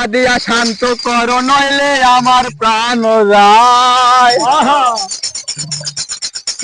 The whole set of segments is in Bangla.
দেখা দিয়া শান্ত করো নইলে আমার প্রাণ যায়।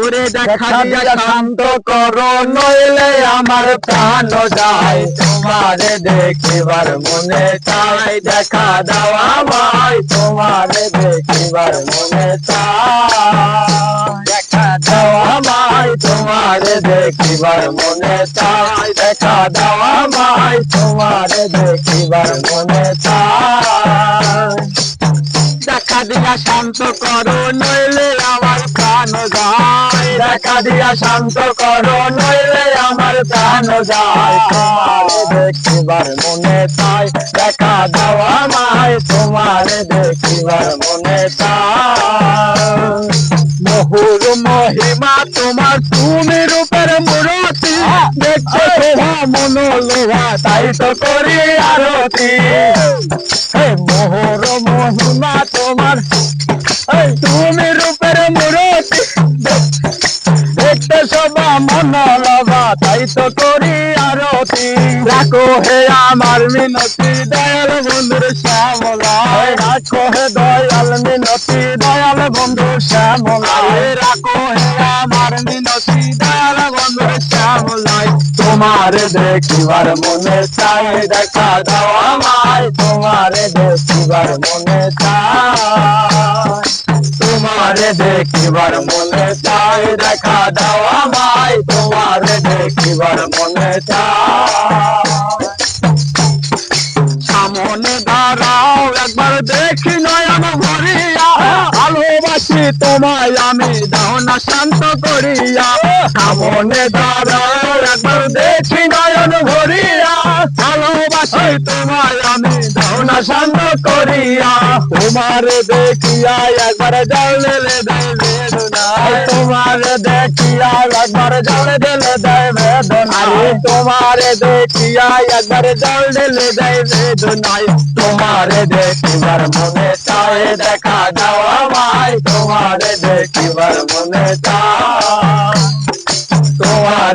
ওরে দেখা দিয়া শান্ত করো নইলে আমার প্রাণ যায়। তোমারে দেখিবার মনে চাই দেখা দাও আমায়। তোমারে দেখিবার মনে চাই। তোমারে দেখিবার মনে চাই দেখা দাও আমায় তোমারে দেখিবার মনে চাই। দেখা দিয়া শান্ত করো নইলে আমার প্রাণ যায়। দেখা দিয়া শান্ত করো নইলে আমার প্রাণ যায়। তোমারে দেখিবার মনে চাই দেখা দাও আমায় তোমারে দেখিবার মনে চাই। দেখছ শোভা মনোলোভা তাই তো করি আরতি হে মোহর মহিমা তোমার তুমি রূপের মূরতি দেখতে সবা মন লবা তাই তো করি আরতি রাখো হে আমার মিনতি দয়াল বন্ধুর শ্যামলা রাখো হে দয়াল মিনতি দয়াল বন্ধু শ্যামলা রাখো হে আমার মিনতি দয়াল বন্ধুর শ্যামলাই তোমার দেখিবার মনে চাই, দেখা দাও আমায়। তোমার দেখিবার মনে চাই, তোমারে দেখিবার মনে চাই, দেখা দাও আমায়। তোমারে দেখিবার মনে চাই। সামনে দাঁড়াও, একবার দেখি নয়ন ভরিয়া। ভালোবাসি তোমায়, আমি দাও না শান্ত করিয়া। সামনে দাঁড়াও শান্ত করিয়া তোমারে দেখিয়া একবার জল দিলে দেয় বেদনা তোমারে দেখিয়া একবার জল দিলে দেয় বেদনা তোমারে দেখিয়া একবার জল দিলে দেয় বেদনায় তোমারে দেখিবার মনে চায় দেখা দাও আমায়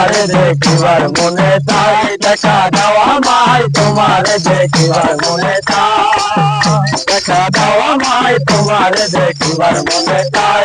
তোমারে দেখিবার মনে তাই, দেখা দাও আমায় তোমারে দেখিবার মনে তাই। দেখা দাও আমায় তোমারে দেখিবার মনে চাই